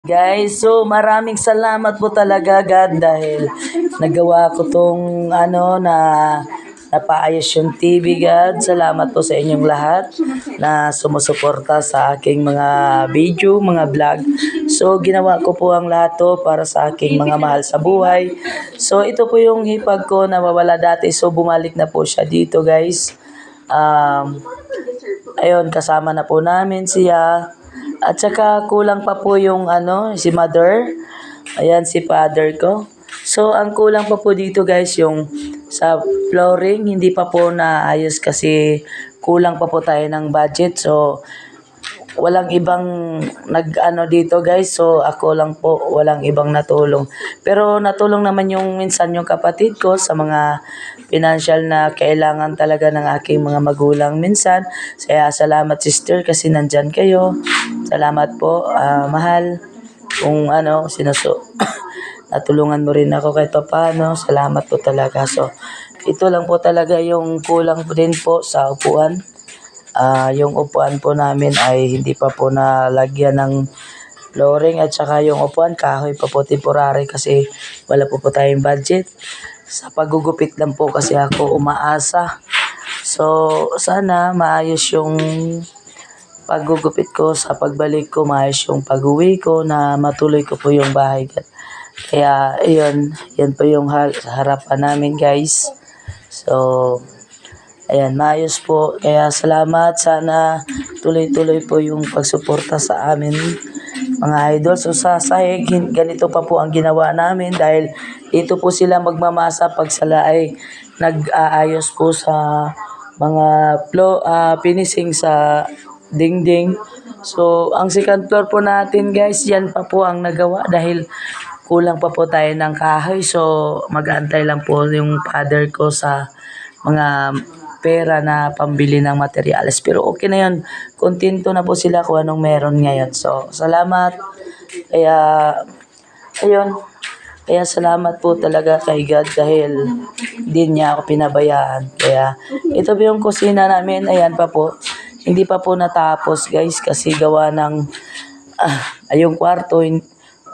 Guys, so maraming salamat po talaga God dahil nagawa ko tong ano na napaayos yung TV God. Salamat po sa inyong lahat na sumusuporta sa aking mga video, mga vlog. So ginawa ko po ang lahat to para sa aking mga mahal sa buhay. So ito po yung hipag ko na mawala dati. So bumalik na po siya dito guys. Um, ayun, kasama na po namin siya. At saka kulang pa po yung ano, si mother. Ayan, si father ko. So, ang kulang pa po dito guys, yung sa flooring, hindi pa po naayos kasi kulang pa po tayo ng budget. So, walang ibang nag-ano dito guys. So, ako lang po, walang ibang natulong. Pero natulong naman yung minsan yung kapatid ko sa mga financial na kailangan talaga ng aking mga magulang minsan. Kaya salamat sister kasi nandyan kayo. Salamat po, ah, mahal. Kung ano, sinuso, natulungan mo rin ako kahit pa paano. Salamat po talaga. So, ito lang po talaga yung kulang din po sa upuan. Ah, yung upuan po namin ay hindi pa po nalagyan ng flooring at saka yung upuan kahoy pa po temporary kasi wala po po tayong budget. Sa paggugupit lang po kasi ako umaasa. So, sana maayos yung paggugupit ko sa pagbalik ko, maayos yung pag-uwi ko na matuloy ko po yung bahay. Kaya, ayun, yan po yung har- harapan namin guys. So, ayan, maayos po. Kaya salamat. Sana tuloy-tuloy po yung pagsuporta sa amin mga idol. So sa sahig, ganito pa po ang ginawa namin dahil dito po sila magmamasa pag sila ay nag-aayos po sa mga flow, ah, finishing sa dingding. So, ang second floor po natin guys, yan pa po ang nagawa dahil kulang pa po tayo ng kahoy. So, mag-aantay lang po yung father ko sa mga pera na pambili ng materyales. Pero okay na yun. Kontento na po sila kung anong meron ngayon. So, salamat. Kaya, ayun. Kaya salamat po talaga kay God dahil hindi niya ako pinabayaan. Kaya, ito po yung kusina namin. Ayan pa po. Hindi pa po natapos guys kasi gawa ng ah, yung kwarto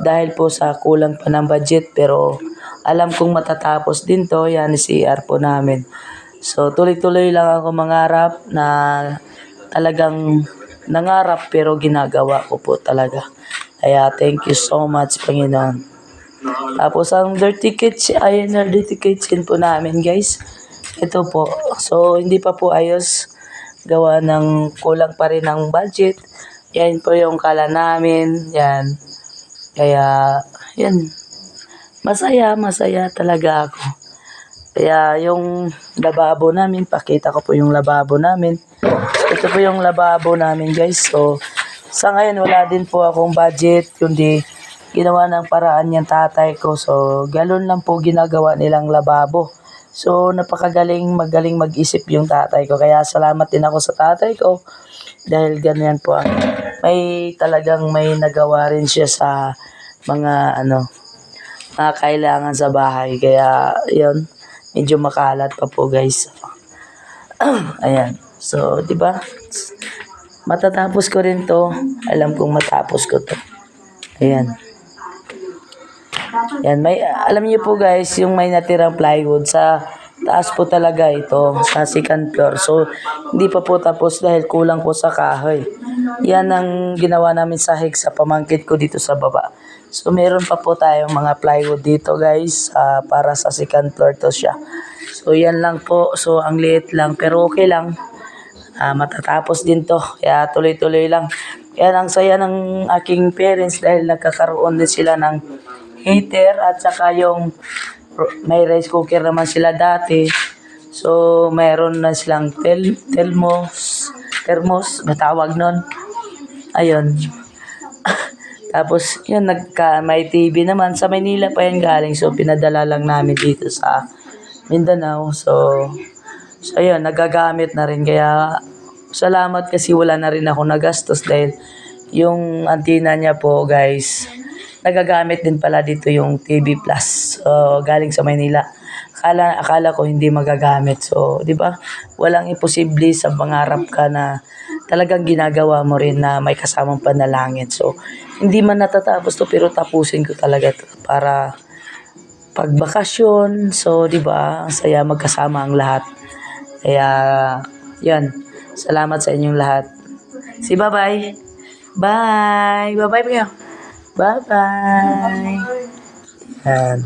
dahil po sa kulang pa ng budget pero alam kong matatapos din to yan si CR po namin so tuloy-tuloy lang ako mangarap na talagang nangarap pero ginagawa ko po talaga. Kaya thank you so much Panginoon. Tapos ang dirty kitchen ay dirty kitchen po namin guys. Ito po. So hindi pa po ayos. Gawa ng kulang pa rin ng budget. Yan po yung kala namin. Yan. Kaya, yan. Masaya, masaya talaga ako. Kaya yung lababo namin, pakita ko po yung lababo namin. Ito po yung lababo namin guys. So, sa ngayon wala din po akong budget, kundi ginawa ng paraan yung tatay ko. So, galon lang po ginagawa nilang lababo. So, napakagaling, magaling mag-isip yung tatay ko. Kaya salamat din ako sa tatay ko. Dahil ganyan po ang may talagang may nagawa rin siya sa mga ano mga kailangan sa bahay. Kaya, yun, medyo makalat pa po guys. Ayan. So, di ba? Matatapos ko rin to. Alam kong matapos ko to. Ayan. Yan, may, alam niyo po guys, yung may natirang plywood sa taas po talaga ito, sa second floor. So, hindi pa po tapos dahil kulang po sa kahoy. Yan ang ginawa namin sahig sa pamangkit ko dito sa baba. So, meron pa po tayong mga plywood dito guys, ah, para sa second floor to siya. So, yan lang po. So, ang liit lang, pero okay lang. Ah, matatapos din to. Kaya tuloy-tuloy lang. Kaya ang saya ng aking parents dahil nagkakaroon din sila ng heater at saka yung may rice cooker naman sila dati. So, mayroon na silang tel telmos, thermos, matawag nun. Ayun. Tapos, yun, nagka, may TV naman. Sa Maynila pa yan galing. So, pinadala lang namin dito sa Mindanao. So, so ayun, nagagamit na rin. Kaya, salamat kasi wala na rin ako nagastos dahil yung antina niya po, guys, nagagamit din pala dito yung TV Plus. So, galing sa Maynila. Akala, akala ko hindi magagamit. So, di ba? Walang imposible sa pangarap ka na talagang ginagawa mo rin na may kasamang panalangin. So, hindi man natatapos to pero tapusin ko talaga to para pagbakasyon. So, di ba, ang saya magkasama ang lahat. Kaya, yan. Salamat sa inyong lahat. Si bye-bye. Bye. Bye-bye kayo. Bye-bye. Yan.